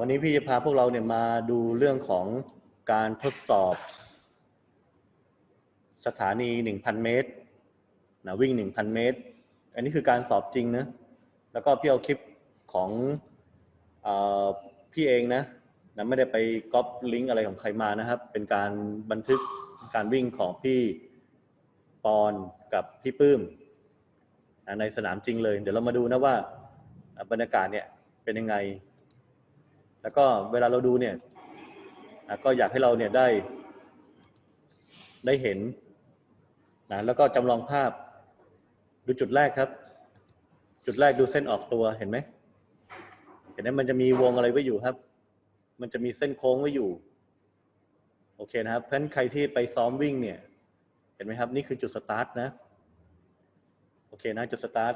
วันนี้พี่จะพาพวกเราเนี่ยมาดูเรื่องของการทดสอบ สถานี 1,000 เมตรนะวิ่ง 1,000 เมตร อันนี้คือการสอบจริงนะแล้วก็พี่เอาคลิปของอพี่เองนะนะไม่ได้ไปก๊อปลิงก์อะไรของใครมานะครับ เป็นการบันทึกการวิ่งของพี่ปอนกับพี่ปื้มในสนามจริงเลย เดี๋ยวเรามาดูนะว่าบรรยากาศเนี่ยเป็นยังไง แล้วก็เวลาเราดูเนี่ยก็อยากให้เราเนี่ยได้ ได้เห็นนะแล้วก็จำลองภาพ ดูจุดแรกครับ จุดแรกดูเส้นออกตัวเห็นไหมเห็นไหมมันจะมีวงอะไรไว้อยู่ครับ มันจะมีเส้นโค้งไว้อยู่ โอเคนะครับ เพราะฉะนั้นใครที่ไปซ้อมวิ่งเนี่ย เห็นไหมครับ นี่คือจุดสตาร์ทนะ โอเคนะจุดสตาร์ท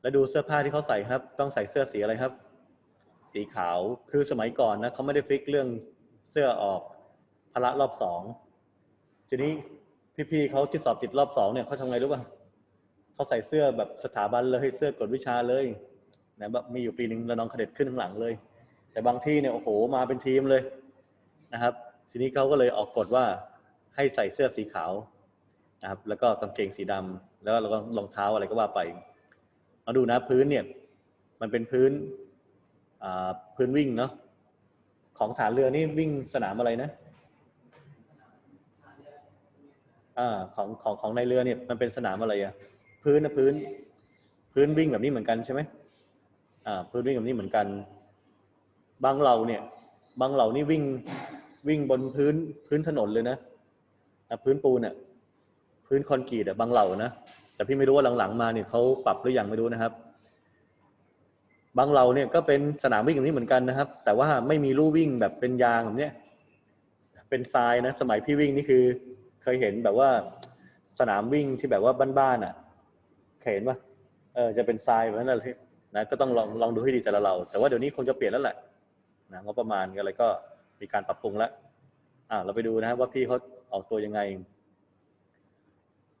แล้วดูเสื้อผ้าที่เขาใส่ครับ ต้องใส่เสื้อสีอะไรครับ สีขาวคือสมัยก่อนนะเขาไม่ได้ฟิกเรื่องเสื้อออกพละรอบสองทีนี้พี่ๆเขาที่สอบติดรอบสองเนี่ยเขาทำไงรู้ป่ะเขาใส่เสื้อแบบสถาบันเลยเสื้อกฎวิชาเลยนะแบบมีอยู่ปีหนึ่งแล้วน้องเขด็ดขึ้นข้างหลังเลย แต่บางที่เนี่ยโอ้โหมาเป็นทีมเลยนะครับ ทีนี้เขาก็เลยออกกฎว่าให้ใส่เสื้อสีขาวนะครับ แล้วก็กางเกงสีดำแล้วก็รองเท้าอะไรก็ว่าไปมาดูนะพื้นเนี่ย มันเป็นพื้น พื้นวิ่งเนาะของฐานเรือนี่วิ่งสนามอะไรนะอ่าของของของในเรือเนี่ยมันเป็นสนามอะไรอะพื้นนะพื้น พื้นวิ่งแบบนี้เหมือนกันใช่ไหมอ่าพื้นวิ่งแบบนี้เหมือนกัน บางเราเนี่ย บางเรานี่วิ่งวิ่งบนพื้นพื้นถนนเลยนะอะพื้นปูนเนี่ยพื้นคอนกรีตอะบางเหล่านะแต่พี่ไม่รู้ว่าหลังๆมาเนี่ยเขาปรับหรือยังไม่รู้นะครับ บางเราเนี่ยก็เป็นสนามวิ่งแบบนี้เหมือนกันนะครับ แต่ว่าไม่มีลู่วิ่งแบบเป็นยางแบบเนี้ยเป็นทรายนะ สมัยพี่วิ่งนี่คือ เคยเห็นแบบว่าสนามวิ่งที่แบบว่าบ้านๆอะเคยเห็นปะเออจะเป็นทรายแบบนั้นเลยนะก็ต้องลองลองดูให้ดีแต่ละเรา แต่ว่าเดี๋ยวนี้คงจะเปลี่ยนแล้วแหละนะงบประมาณอะไรก็มีการปรับปรุงแล้วอ่าเราไปดูนะครับว่าพี่เขาออกตัวยังไง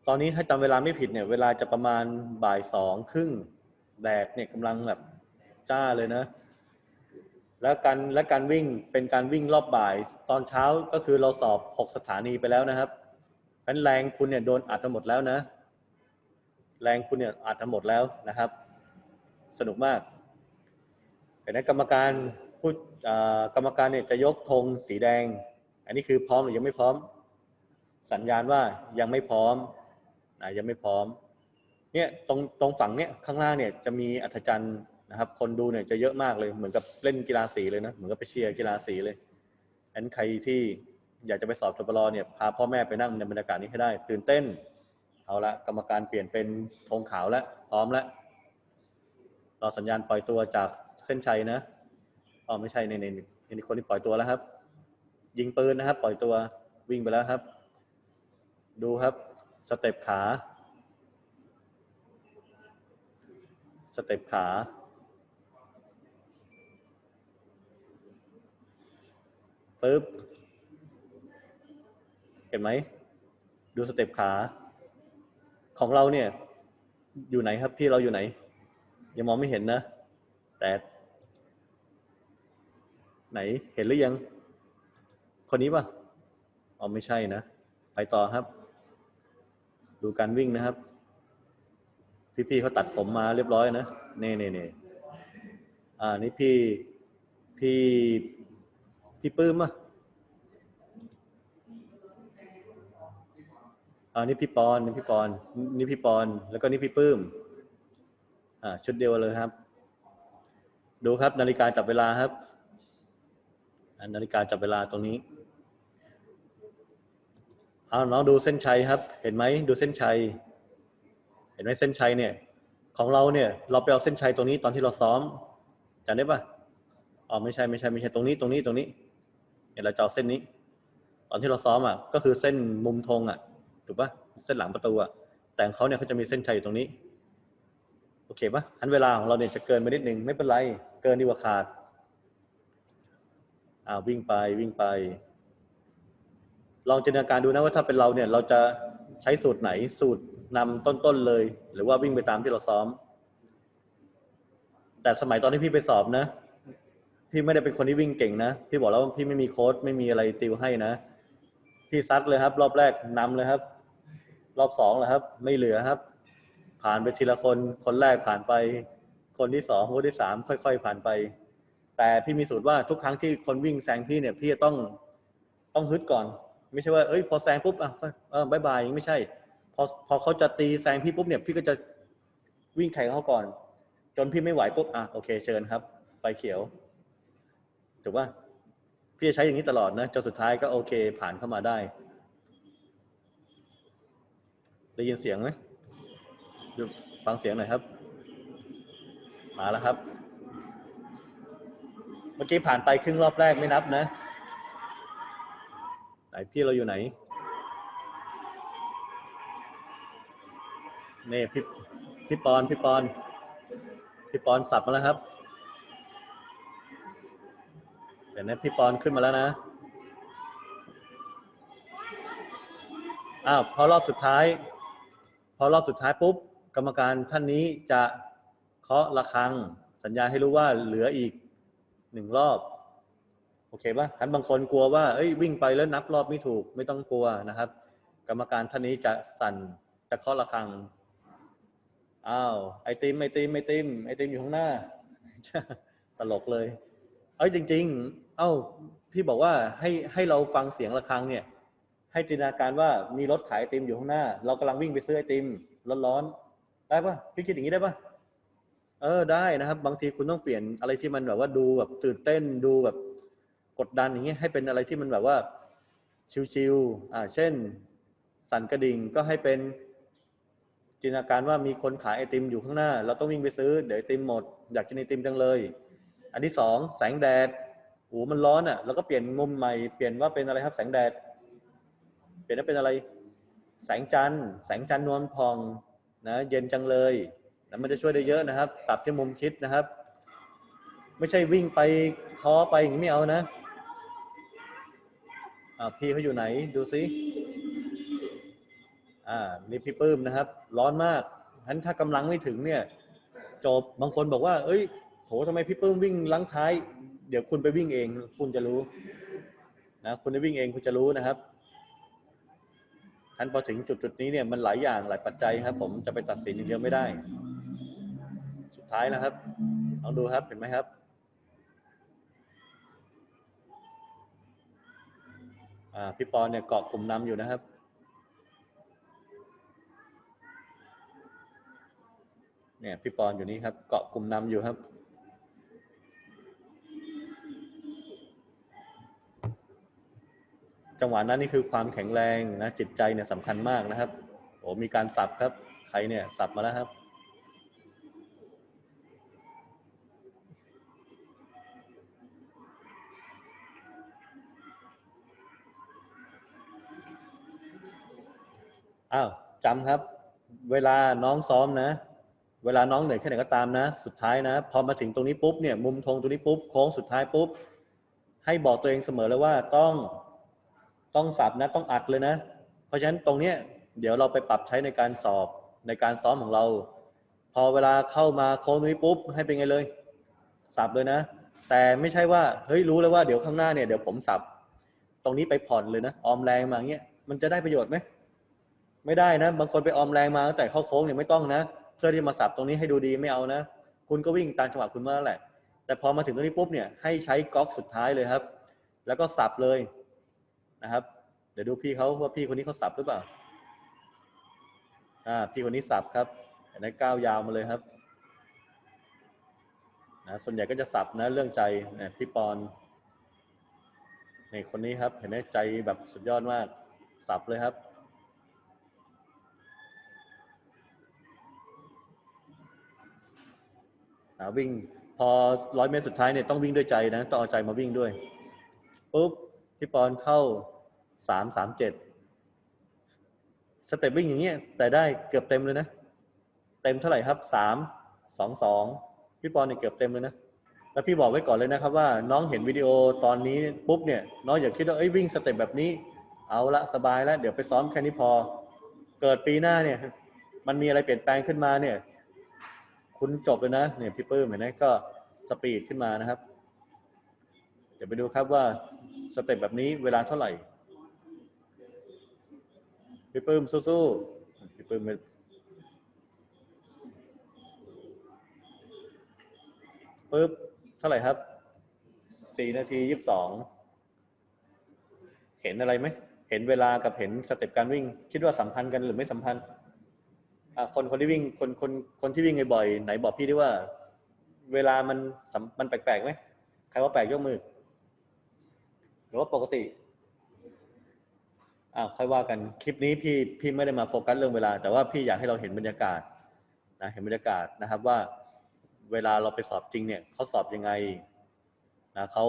ตอนนี้ถ้าจำเวลาไม่ผิดเนี่ย เวลาจะประมาณบ่ายสองครึ่งแดดเนี่ยกำลังแบบ จ้าเลยนะ แล้วการและการวิ่งเป็นการวิ่งรอบบ่าย ตอนเช้าก็คือเราสอบหกสถานีไปแล้วนะครับเพราะฉะนั้นแรงคุณเนี่ยโดนอัดมาหมดแล้วนะ แรงคุณเนี่ยอัดมาหมดแล้วนะครับ สนุกมากเห็นไหมกรรมการพูดกรรมการเนี่ยจะยกธงสีแดง อันนี้คือพร้อมหรือยังไม่พร้อม สัญญาณว่ายังไม่พร้อมนะยังไม่พร้อมเนี่ยตรงตรงฝั่งเนี่ยข้างล่างเนี่ยจะมีอัธจันทร์ นะครับ คนดูเนี่ยจะเยอะมากเลย เหมือนกับเล่นกีฬาสีเลยนะ เหมือนกับไปเชียร์กีฬาสีเลยอันใครที่อยากจะไปสอบจปรเนี่ยพาพ่อแม่ไปนั่งในบรรยากาศนี้ให้ได้ ตื่นเต้น เอาละกรรมการเปลี่ยนเป็นธงขาวแล้วพร้อมแล้วรอสัญญาณปล่อยตัวจากเส้นชัยนะอ๋อไม่ใช่ในในในคนที่ปล่อยตัวแล้วครับ ยิงปืนนะครับ ปล่อยตัววิ่งไปแล้วครับ ดูครับสเต็ปขา สเต็ปขา ปึ๊บ เห็นไหม ดูสเต็ปขา ของเราเนี่ย อยู่ไหนครับพี่เราอยู่ไหน ยังมองไม่เห็นนะ แต่ ไหนเห็นหรือยัง คนนี้ปะอ๋อไม่ใช่นะ ไปต่อครับ ดูการวิ่งนะครับ พี่ๆเขาตัดผมมาเรียบร้อยนะเน่เน่เน่อ่านี่พี่พี่ พี่ปื้มอะอ่านี่พี่ปอนนี่พี่ปอนนี่พี่ปอน แล้วก็นี่พี่ปื้ม อ่า ชุดเดียวเลยครับ ดูครับ นาฬิกาจับเวลาครับอ่านาฬิกาจับเวลาตรงนี้เอาน้องดูเส้นชัยครับ เห็นไหมดูเส้นชัย เห็นไหมเส้นชัยเนี่ย ของเราเนี่ย เราไปเอาเส้นชัยตรงนี้ตอนที่เราซ้อมจำได้ปะอ๋อไม่ใช่ไม่ใช่ไม่ใช่ตรงนี้ตรงนี้ตรงนี้ เนี่ยเราจะเอเส้นนี้ ตอนที่เราซ้อมอะก็คือเส้นมุมธงอะถูกปะเส้นหลังประตูอะแต่ของเขาเนี่ยเขาจะมีเส้นชัยอยู่ตรงนี้โอเคปะอันเวลาของเราเนี่ยจะเกินไปนิดนึงไม่เป็นไร เกินดีกว่าขาดอ่าวิ่งไปวิ่งไป ลองจินตนาการดูนะว่าถ้าเป็นเราเนี่ยเราจะใช้สูตรไหนสูตรนำต้นๆเลย หรือว่าวิ่งไปตามที่เราซ้อม แต่สมัยตอนที่พี่ไปสอบนะ พี่ไม่ได้เป็นคนที่วิ่งเก่งนะพี่บอกแล้วว่าพี่ไม่มีโค้ดไม่มีอะไรติวให้นะพี่ซัดเลยครับ รอบแรกนำเลยครับ รอบสองแหละครับ ไม่เหลือครับ ผ่านไปทีละคนคนแรกผ่านไป คนที่สองคนที่สามค่อย ๆ ผ่านไป แต่พี่มีสูตรว่าทุกครั้งที่คนวิ่งแซงพี่เนี่ย พี่จะต้องต้องฮึดก่อน ไม่ใช่ว่าเอ้ย พอแซงปุ๊บอะเออบายบายไม่ใช่พอพอเขาจะตีแซงพี่ปุ๊บเนี่ยพี่ก็จะวิ่งแข่งเขาก่อน จนพี่ไม่ไหวปุ๊บอะโอเคเชิญครับไฟเขียว ถูกป่ะพี่จะใช้อย่างนี้ตลอดนะจนสุดท้ายก็โอเค ผ่านเข้ามาได้ ได้ยินเสียงไหมดูฟังเสียงหน่อยครับ มาแล้วครับ เมื่อกี้ผ่านไปครึ่งรอบแรกไม่นับนะไหนพี่เราอยู่ไหนนี่พี่พี่ปอนพี่ปอนพี่ปอนสับมาแล้วครับ เดี๋ยวนะพี่ปอนขึ้นมาแล้วนะ อ้าวพอรอบสุดท้าย พอรอบสุดท้ายปุ๊บ กรรมการท่านนี้จะเคาะระฆัง สัญญาให้รู้ว่าเหลืออีกหนึ่งรอบ โอเคป่ะท่านบางคนกลัวว่าเอ้ยวิ่งไปแล้วนับรอบไม่ถูกไม่ต้องกลัวนะครับ กรรมการท่านนี้จะสั่นจะเคาะระฆังอ้าวไอติมไอติมไอติมไอติมอยู่ข้างหน้า ตลกเลย อ้ยจริง ๆ เอ้าพี่บอกว่าให้ให้เราฟังเสียงะระฆังเนี่ย ให้จินตนาการว่ามีรถขายไอติมอยู่ข้างหน้า เรากำลังวิ่งไปซื้อไอติมร้อนๆได้ปะพี่คิดอย่างนี้ได้ปะเออได้นะครับ บางทีคุณต้องเปลี่ยนอะไรที่มันแบบว่าดูแบบตื่นเต้นดูแบบกดดันอย่างเงี้ยให้เป็นอะไรที่มันแบบว่าชิวๆอ่าเช่น สั่นกระดิ่งก็ให้เป็นจินตนาการว่ามีคนขายไอติมอยู่ข้างหน้า เราต้องวิ่งไปซื้อเดี๋ยวไอติมหมด อยากกินไอติมจังเลย อันที่สองแสงแดดโอ้มันร้อนอะแล้วก็เปลี่ยนมุมใหม่เปลี่ยนว่าเป็นอะไรครับ แสงแดด เปลี่ยนว่าเป็นอะไร แสงจันทร์ แสงจันทร์นวลพองนะเย็นจังเลยนะมันจะช่วยได้เยอะนะครับปรับที่มุมคิดนะครับ ไม่ใช่วิ่งไปท้อไปอย่างนี้ไม่เอานะอ่าพี่เขาอยู่ไหนดูซิอ่านี่พี่ปื้มนะครับ ร้อนมากฉะนั้นถ้ากำลังไม่ถึงเนี่ยจบบางคนบอกว่า เอ้ย หทำไมพี่ปื้มวิ่งลังท้าย เดี๋ยวคุณไปวิ่งเอง คุณจะรู้นะคุณไปวิ่งเองคุณจะรู้นะครับท่านพอถึงจุดจุดนี้เนี่ยมันหลายอย่างหลายปัจจัยครับ ผมจะไปตัดสินอย่างเดียวไม่ได้ สุดท้ายแล้วครับลองดูครับเห็นไหมครับพี่ปอนเนี่ยเกาะกลุ่มนำอยู่นะครับเนี่ยพี่ปอนอยู่นี่ครับ เกาะกลุ่มนำอยู่ครับ จังหวะนั้นนี่คือความแข็งแรงนะจิตใจเนี่ยสำคัญมากนะครับโอ้มีการสับครับใครเนี่ยสับมาแล้วครับ อ้าวจำครับ เวลาน้องซ้อมนะ เวลาน้องเหนื่อยแค่ไหนก็ตามนะ สุดท้ายนะ พอมาถึงตรงนี้ปุ๊บเนี่ยมุมธงตรงนี้ปุ๊บโค้งสุดท้ายปุ๊บ ให้บอกตัวเองเสมอเลยว่าต้อง ต้องสับนะต้องอัดเลยนะ เพราะฉะนั้นตรงเนี้ยเดี๋ยวเราไปปรับใช้ในการสอบในการซ้อมของเรา พอเวลาเข้ามาโค้งนี้ปุ๊บให้เป็นไงเลย สับเลยนะ แต่ไม่ใช่ว่าเฮ้ยรู้แล้วว่าเดี๋ยวข้างหน้าเนี่ยเดี๋ยวผมสับตรงนี้ไปผ่อนเลยนะออมแรงมาเงี้ยมันจะได้ประโยชน์ไหมไม่ได้นะ บางคนไปออมแรงมาตั้งแต่เข้าโค้งเนี่ยไม่ต้องนะ เพื่อที่มาสับตรงนี้ให้ดูดีไม่เอานะ คุณก็วิ่งตามจังหวะคุณมาแล้วแหละ แต่พอมาถึงตรงนี้ปุ๊บเนี่ยให้ใช้ก๊อกสุดท้ายเลยครับ แล้วก็สับเลย นะครับ เดี๋ยวดูพี่เขาว่าพี่คนนี้เขาสับหรือเปล่าอ่าพี่คนนี้สับครับเห็นไหมก้าวยาวมาเลยครับนะส่วนใหญ่ก็จะสับนะเรื่องใจเนี่ยพี่ปอนนี่คนนี้ครับเห็นไหมใจแบบสุดยอดมากสับเลยครับอ่าวิ่งพอร้อยเมตรสุดท้ายเนี่ยต้องวิ่งด้วยใจนะต้องเอาใจมาวิ่งด้วยปุ๊บ พี่ปอนเข้าสามสามเจ็ดสเต็ปวิ่งอย่างเงี้ย แต่ได้เกือบเต็มเลยนะ เต็มเท่าไหร่ครับสามสองสองพี่ปอนเนี่ยเกือบเต็มเลยนะแล้วพี่บอกไว้ก่อนเลยนะครับว่าน้องเห็นวิดีโอตอนนี้ปุ๊บเนี่ยน้องอย่าคิดว่าเอ้ยวิ่งสเต็ปแบบนี้ เอาละสบายแล้ว เดี๋ยวไปซ้อมแค่นี้พอ เกิดปีหน้าเนี่ย มันมีอะไรเปลี่ยนแปลงขึ้นมาเนี่ย คุณจบเลยนะเนี่ยพี่ปื้มเห็นไหมก็สปีดขึ้นมานะครับ ดี๋ยวไปดูครับว่าสเต็ปแบบนี้เวลาเท่าไหร่พี่ปื้มสู้ๆพี่ปื้มไม่ปึ๊บเท่าไหร่ครับสี่นาทียี่สิบสองเห็นอะไรไหมเห็นเวลากับเห็นสเต็ปการวิ่ง คิดว่าสัมพันธ์กันหรือไม่สัมพันธ์อะคนคนที่วิ่งคนคนคนที่วิ่งบ่อยๆไหนบอกพี่ด้วยว่า เวลามันสัมมันแปลกๆไหมใครว่าแปลกยกมือ หรือว่าปกติอ่าค่อยว่ากันคลิปนี้พี่พี่ไม่ได้มาโฟกัสเรื่องเวลา แต่ว่าพี่อยากให้เราเห็นบรรยากาศนะเห็นบรรยากาศนะครับว่าเวลาเราไปสอบจริงเนี่ยเขาสอบยังไงนะเขา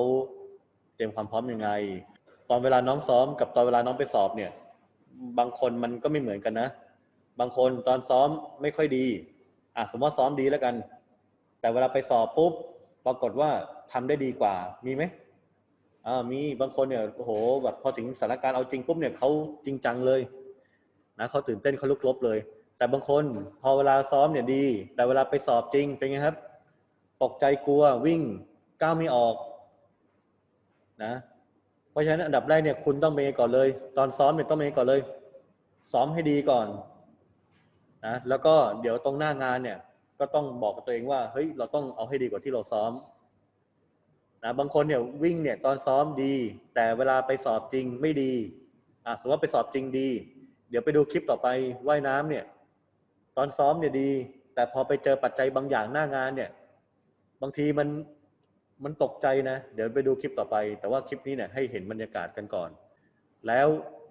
เตรียมความพร้อมยังไง ตอนเวลาน้องซ้อมกับตอนเวลาน้องไปสอบเนี่ย บางคนมันก็ไม่เหมือนกันนะ บางคนตอนซ้อมไม่ค่อยดีอะสมมติว่าซ้อมดีแล้วกัน แต่เวลาไปสอบปุ๊บปรากฏว่าทำได้ดีกว่ามีไหม อ่ามีบางคนเนี่ยโอ้โหแบบพอถึงสถานการณ์เอาจริงปุ๊บเนี่ยเขาจริงจังเลยนะเขาตื่นเต้นเขาลุกลบเลย แต่บางคนพอเวลาซ้อมเนี่ยดี แต่เวลาไปสอบจริงเป็นไงครับตกใจกลัววิ่งก้าวไม่ออกนะเพราะฉะนั้นอันดับแรกเนี่ยคุณต้องเป็นก่อนเลย ตอนซ้อมเนี่ยต้องเป็นก่อนเลย ซ้อมให้ดีก่อนนะแล้วก็เดี๋ยวตรงหน้างานเนี่ยก็ต้องบอกกับตัวเองว่าเฮ้ยเราต้องเอาให้ดีกว่าที่เราซ้อม นะบางคนเนี่ยวิ่งเนี่ยตอนซ้อมดี แต่เวลาไปสอบจริงไม่ดีอะสมมติว่าไปสอบจริงดี เดี๋ยวไปดูคลิปต่อไปว่ายน้ำเนี่ยตอนซ้อมเนี่ยดี แต่พอไปเจอปัจจัยบางอย่างหน้างานเนี่ย บางทีมันมันตกใจนะ เดี๋ยวไปดูคลิปต่อไป แต่ว่าคลิปนี้เนี่ยให้เห็นบรรยากาศกันก่อน แล้ว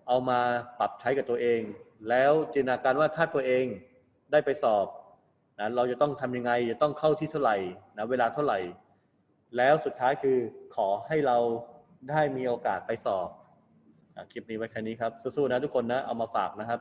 เอามาปรับใช้กับตัวเอง แล้วจินตนาการว่าถ้าตัวเองได้ไปสอบนะเราจะต้องทำยังไง จะต้องเข้าที่เท่าไหร่นะเวลาเท่าไหร่ แล้วสุดท้ายคือขอให้เราได้มีโอกาสไปสอบคลิปนี้ไว้แค่นี้ครับสู้ๆนะทุกคนนะเอามาฝากนะครับ